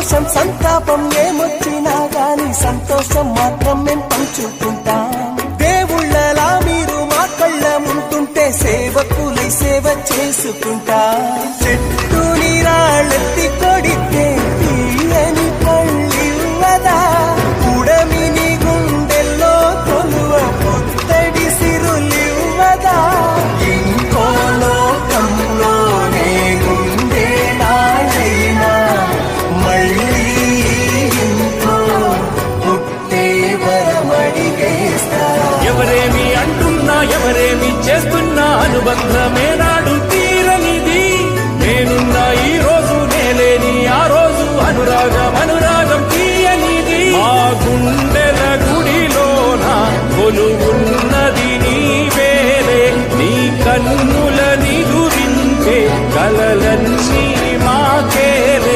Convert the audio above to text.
సంతోషం సంతాపం ఏమొచ్చినా గాని సంతోషం మాత్రం మేము పంచుకుంటాం. దేవుళ్ళలా మీరు మా కళ్ళ ముంటుంటే సేవకులై సేవ చేసుకుంటా. చేస్తున్నా ఎవరేమి చేస్తున్నా అనుబంధమే నాడు తీరనిది. నేనున్నా ఈ రోజు నేలేని ఆ రోజు అనురాగం అనురాగం తీయనిది. ఆ గుండెల గుడిలోన కొలువున్నది నీ వేరే నీ కన్నుల నిదురించే కలలన్నీ